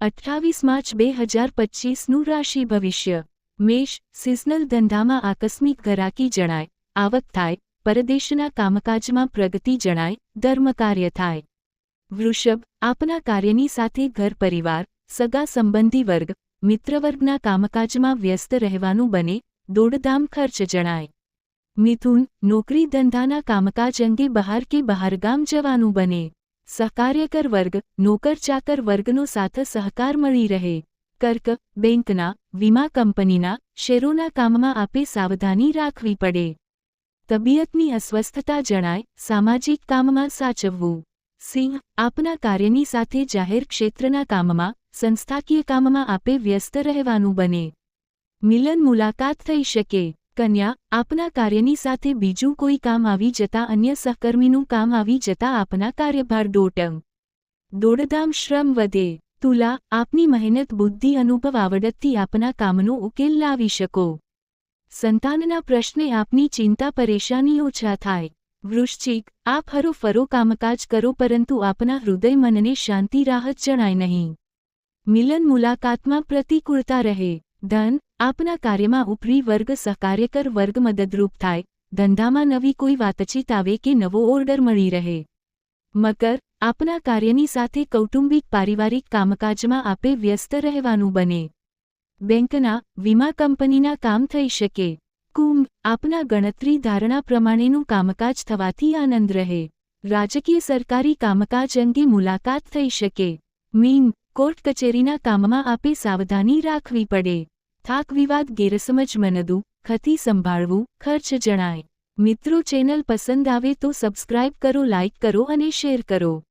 અઠ્ઠાવીસ માર્ચ બે હજાર પચીસનું રાશિ ભવિષ્ય. મેષ સિઝનલ ધંધામાં આકસ્મિક ઘરાકી જણાય, આવક થાય, પરદેશના કામકાજમાં પ્રગતિ જણાય ધર્મકાર્ય થાય. વૃષભ, આપના કાર્યની સાથે ઘર પરિવાર, સગા સંબંધી વર્ગ, મિત્રવર્ગના કામકાજમાં વ્યસ્ત રહેવાનું બને, દોડધામ ખર્ચ જણાય. મિથુન, નોકરી ધંધાના કામકાજ અંગે બહાર કે બહારગામ જવાનું બને. સહકાર્યકર વર્ગ, નોકર ચાકર વર્ગનો સાથ સહકાર મળી રહે. કર્ક, બેંકના, વીમા કંપનીના શેરોના કામમાં આપે સાવધાની રાખવી પડે. તબિયતની અસ્વસ્થતા જણાય, સામાજિક કામમાં સાચવવું. સિંહ, આપના કાર્યની સાથે જાહેર ક્ષેત્રના કામમાં, સંસ્થાકીય કામમાં આપે વ્યસ્ત રહેવાનું બને. મિલન મુલાકાત થઈ શકે. કન્યા, આપના કાર્યની સાથે બીજું કોઈ કામ આવી જતા અન્ય સહકર્મીનું કામ આવી જતા આપના કાર્યભાર દોટમ દોડધામ શ્રમ વધે. તુલા, આપની મહેનત, બુદ્ધિ, અનુભવ આવડતથી આપના કામનો ઉકેલ લાવી શકો. સંતાનના પ્રશ્ને આપની ચિંતા, પરેશાની ઓછા થાય. વૃશ્ચિક, આપ હરો ફરો કામકાજ કરો પરંતુ આપના હૃદય મનને શાંતિ, રાહત જણાય નહીં. મિલન મુલાકાતમાં પ્રતિકૂળતા રહે. ધન, આપના કાર્યમાં ઉપરી વર્ગ સહકાર્યકર વર્ગ મદદરૂપ થાય, ધંધામાં નવી કોઈ વાતચીત આવે કે નવો ઓર્ડર મળી રહે. મકર, આપના કાર્યની સાથે કૌટુંબિક પારિવારિક કામકાજમાં આપે વ્યસ્ત રહેવાનું બને. બેંકના, વીમા કંપનીના કામ થઈ શકે. કુંભ, આપના ગણતરી ધારણા પ્રમાણેનું કામકાજ થવાથી આનંદ રહે. રાજકીય સરકારી કામકાજ અંગે મુલાકાત થઈ શકે. મીન, કોર્ટ કચેરીના કામમાં આપે સાવધાની રાખવી પડે. થાક વિવાદ ગેરસમજ મનદું ખતી સંભાળવું, ખર્ચ જણાય. મિત્રો ચેનલ પસંદ આવે તો સબસ્ક્રાઇબ કરો, લાઇક કરો અને શેર કરો.